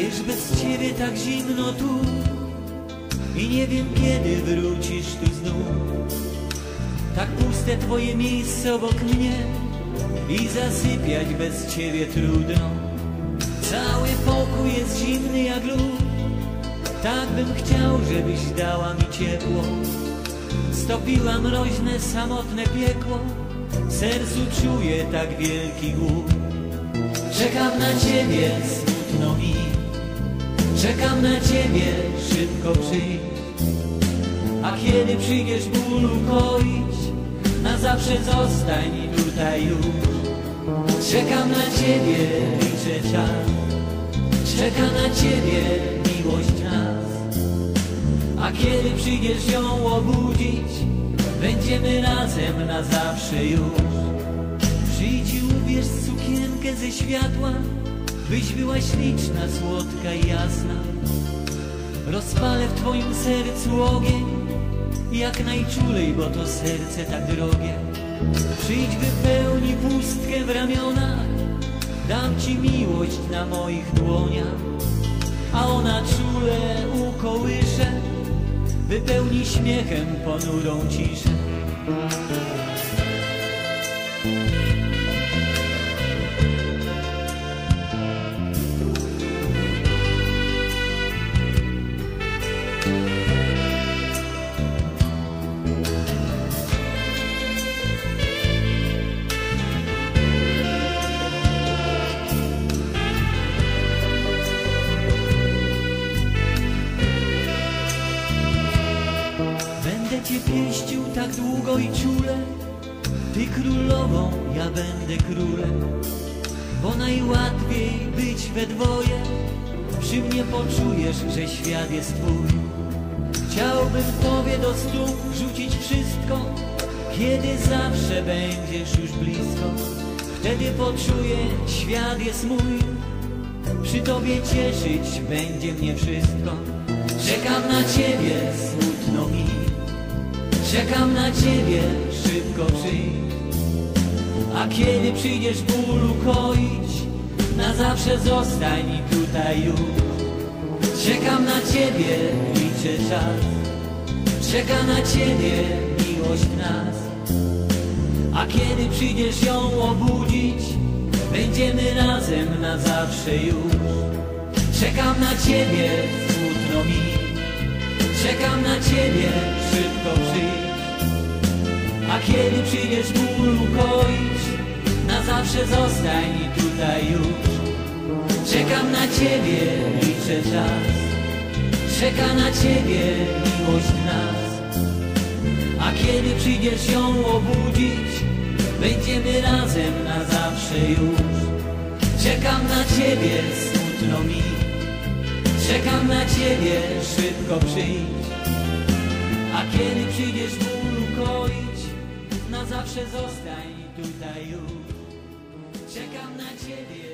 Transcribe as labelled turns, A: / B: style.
A: Wiesz, bez ciebie tak zimno tu. I nie wiem kiedy wrócisz tu znów. Tak puste twoje miejsce obok mnie I zasypiać bez ciebie trudno. Cały pokój jest zimny jak lód. Tak bym chciał, żebyś dała mi ciepło. Stopiła mroźne, samotne piekło. W sercu czuję tak wielki głód. Czekam na ciebie, smutno mi Czekam na ciebie, szybko przyjdź. A kiedy przyjdziesz ból ukoić Na zawsze zostań tutaj już. Czekam na ciebie, liczę czas Czeka na ciebie miłość nas. A kiedy przyjdziesz ją obudzić Będziemy razem na zawsze już. Przyjdź i ubierz sukienkę ze światła Byś była śliczna, słodka i jasna. Rozpalę w twoim sercu ogień Jak najczulej, bo to serce tak drogie. Przyjdź wypełni pustkę w ramionach Dam ci miłość na moich dłoniach. A ona czule ukołysze Wypełni śmiechem ponurą ciszę Cię pieścił tak długo i czule. Ty królową, ja będę królem. Bo najłatwiej być we dwoje. Przy mnie poczujesz, że świat jest twój. Chciałbym tobie do stóp rzucić wszystko. Kiedy zawsze będziesz już blisko. Wtedy poczuję, świat jest mój. Przy tobie cieszyć będzie mnie wszystko. Czekam na ciebie, Czekam na ciebie, szybko przyjdź. A kiedy przyjdziesz ból ukoić Na zawsze zostań tutaj już. Czekam na ciebie, liczę czas. Czeka na ciebie miłość nas. A kiedy przyjdziesz ją obudzić Będziemy razem na zawsze już. Czekam na ciebie, smutno mi Czekam na ciebie, szybko przyjdź. A kiedy przyjdziesz ból ukoić. Na zawsze zostań tutaj już. Czekam na ciebie, liczę czas. Czeka na ciebie miłość nas. A kiedy przyjdziesz ją obudzić Będziemy razem na zawsze już. Czekam na ciebie, smutno mi Czekam na ciebie, szybko przyjdź. A kiedy przyjdziesz ból ukoić Na zawsze zostań tutaj już. Czekam na ciebie,